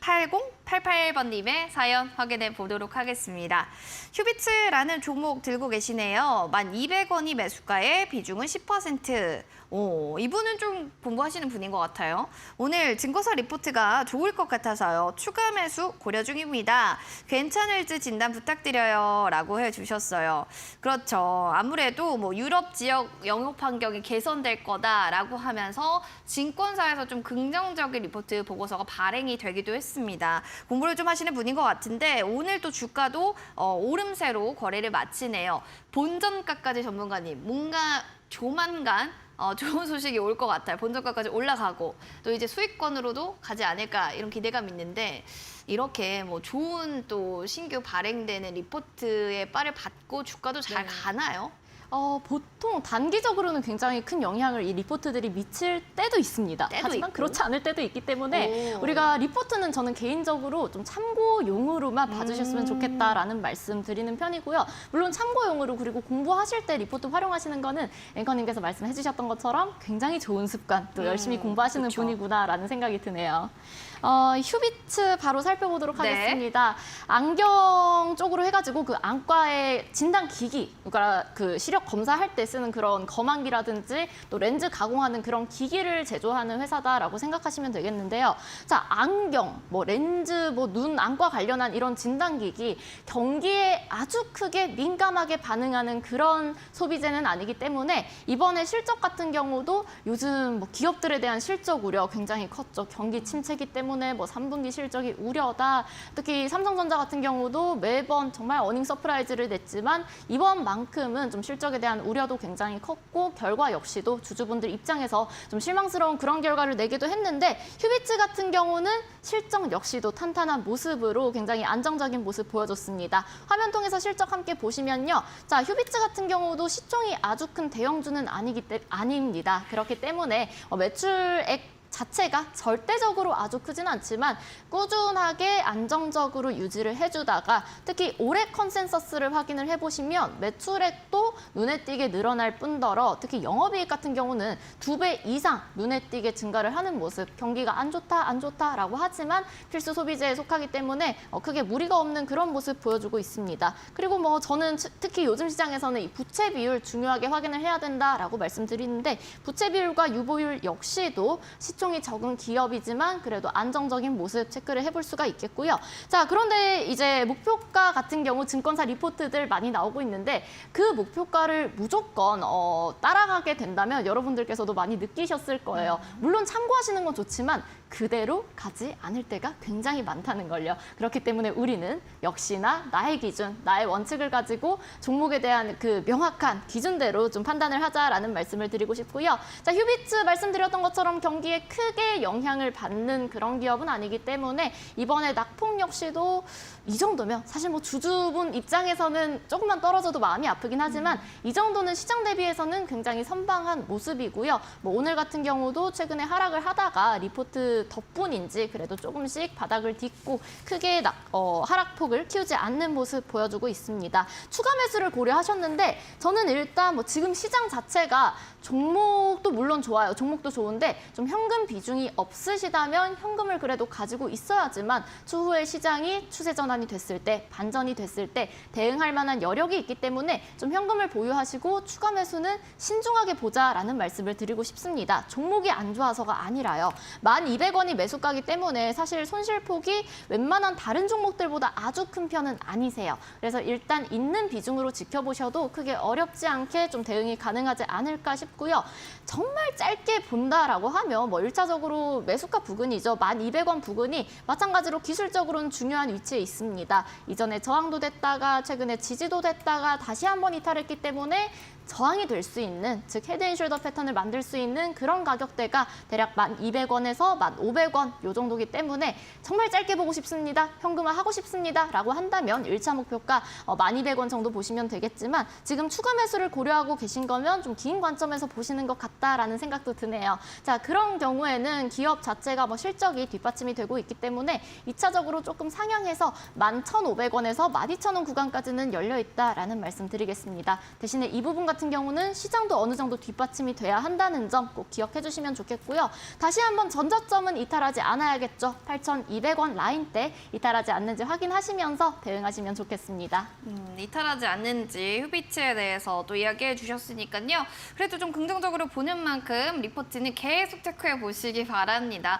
8088번님의 사연 확인해 보도록 하겠습니다. 휴비츠라는 종목 들고 계시네요. 1,200원이 매수가의 비중은 10%. 오, 이분은 좀 공부하시는 분인 것 같아요. 오늘 증거서 리포트가 좋을 것 같아서요. 추가 매수 고려 중입니다. 괜찮을지 진단 부탁드려요. 라고 해주셨어요. 그렇죠. 아무래도 뭐 유럽 지역 영업 환경이 개선될 거다라고 하면서 증권사에서 좀 긍정적인 리포트 보고서가 발행이 되기도 했습니다. 공부를 좀 하시는 분인 것 같은데 오늘 또 주가도 어, 오름세로 거래를 마치네요. 본전가까지 전문가님 뭔가 조만간 어, 좋은 소식이 올 것 같아요. 본전가까지 올라가고 또 이제 수익권으로도 가지 않을까 이런 기대감 있는데 이렇게 뭐 좋은 또 신규 발행되는 리포트의 빠를 받고 주가도 잘 네. 가나요? 어, 보통 단기적으로는 굉장히 큰 영향을 이 리포트들이 미칠 때도 있습니다. 때도 하지만 있고. 그렇지 않을 때도 있기 때문에 오. 우리가 리포트는 저는 개인적으로 좀 참고용으로만 봐주셨으면 음. 좋겠다라는 말씀 드리는 편이고요. 물론 참고용으로 그리고 공부하실 때 리포트 활용하시는 거는 앵커님께서 말씀해 주셨던 것처럼 굉장히 좋은 습관 또 열심히 음, 공부하시는 그쵸. 분이구나라는 생각이 드네요. 어, 휴비츠 바로 살펴보도록 네. 하겠습니다. 안경 쪽으로 해가지고 그 안과의 진단 기기, 그러니까 그 시력 검사할 때 쓰는 그런 검안기라든지 또 렌즈 가공하는 그런 기기를 제조하는 회사다라고 생각하시면 되겠는데요. 자, 안경, 뭐 렌즈, 뭐 눈 안과 관련한 이런 진단 기기 경기에 아주 크게 민감하게 반응하는 그런 소비재는 아니기 때문에 이번에 실적 같은 경우도 요즘 뭐 기업들에 대한 실적 우려 굉장히 컸죠. 경기 침체기 때문에 뭐 3분기 실적이 우려다. 특히 삼성전자 같은 경우도 매번 정말 어닝 서프라이즈를 냈지만 이번만큼은 좀 실적 에 대한 우려도 굉장히 컸고 결과 역시도 주주분들 입장에서 좀 실망스러운 그런 결과를 내기도 했는데 휴비츠 같은 경우는 실적 역시도 탄탄한 모습으로 굉장히 안정적인 모습 보여줬습니다. 화면 통해서 실적 함께 보시면요. 자, 휴비츠 같은 경우도 시총이 아주 큰 대형주는 아니기 때 아닙니다. 그렇기 때문에 어, 매출액 자체가 절대적으로 아주 크진 않지만 꾸준하게 안정적으로 유지를 해주다가 특히 올해 컨센서스를 확인을 해보시면 매출액도 눈에 띄게 늘어날 뿐더러 특히 영업이익 같은 경우는 두 배 이상 눈에 띄게 증가를 하는 모습 경기가 안 좋다 안 좋다라고 하지만 필수 소비재에 속하기 때문에 어, 크게 무리가 없는 그런 모습 보여주고 있습니다. 그리고 뭐 저는 치- 특히 요즘 시장에서는 이 부채 비율 중요하게 확인을 해야 된다라고 말씀드리는데 부채 비율과 유보율 역시도 시 총이 적은 기업이지만 그래도 안정적인 모습 체크를 해볼 수가 있겠고요. 자 그런데 이제 목표가 같은 경우 증권사 리포트들 많이 나오고 있는데 그 목표가를 무조건 어, 따라가게 된다면 여러분들께서도 많이 느끼셨을 거예요. 물론 참고하시는 건 좋지만 그대로 가지 않을 때가 굉장히 많다는 걸요. 그렇기 때문에 우리는 역시나 나의 기준, 나의 원칙을 가지고 종목에 대한 그 명확한 기준대로 좀 판단을 하자라는 말씀을 드리고 싶고요. 자, 휴비츠 말씀드렸던 것처럼 경기에 크게 영향을 받는 그런 기업은 아니기 때문에 이번에 낙폭 역시도 이 정도면 사실 뭐 주주분 입장에서는 조금만 떨어져도 마음이 아프긴 하지만 이 정도는 시장 대비해서는 굉장히 선방한 모습이고요. 뭐 오늘 같은 경우도 최근에 하락을 하다가 리포트 덕분인지 그래도 조금씩 바닥을 딛고 크게 낙- 어, 하락폭을 키우지 않는 모습 보여주고 있습니다. 추가 매수를 고려하셨는데 저는 일단 뭐 지금 시장 자체가 종목도 물론 좋아요. 종목도 좋은데 좀 현금 비중이 없으시다면 현금을 그래도 가지고 있어야지만 추후에 시장이 추세 전환이 됐을 때 반전이 됐을 때 대응할 만한 여력이 있기 때문에 좀 현금을 보유하시고 추가 매수는 신중하게 보자라는 말씀을 드리고 싶습니다. 종목이 안 좋아서가 아니라요. 1,200원이 매수가기 때문에 사실 손실폭이 웬만한 다른 종목들보다 아주 큰 편은 아니세요. 그래서 일단 있는 비중으로 지켜보셔도 크게 어렵지 않게 좀 대응이 가능하지 않을까 싶 고요. 정말 짧게 본다라고 하면 뭐 1차적으로 매수가 부근이죠. 1,200원 부근이 마찬가지로 기술적으로는 중요한 위치에 있습니다. 이전에 저항도 됐다가 최근에 지지도 됐다가 다시 한번 이탈했기 때문에 저항이 될 수 있는 즉 헤드앤숄더 패턴을 만들 수 있는 그런 가격대가 대략 1,200원에서 1,500원 요 정도기 때문에 정말 짧게 보고 싶습니다. 현금화 하고 싶습니다 라고 한다면 1차 목표가 어, 1,200원 정도 보시면 되겠지만 지금 추가 매수를 고려하고 계신 거면 좀 긴 관점에서 보시는 것 같다라는 생각도 드네요. 자, 그런 경우에는 기업 자체가 뭐 실적이 뒷받침이 되고 있기 때문에 2차적으로 조금 상향해서 11,500원에서 12,000원 구간까지는 열려 있다라는 말씀 드리겠습니다. 대신에 이 부분 같은 같은 경우는 시장도 어느 정도 뒷받침이 돼야 한다는 점 꼭 기억해 주시면 좋겠고요. 다시 한번 전저점은 이탈하지 않아야겠죠. 8,200원 라인대 이탈하지 않는지 확인하시면서 대응하시면 좋겠습니다. 음, 이탈하지 않는지 휴비츠에 대해서 또 이야기해 주셨으니까요. 그래도 좀 긍정적으로 보는 만큼 리포트는 계속 체크해 보시기 바랍니다.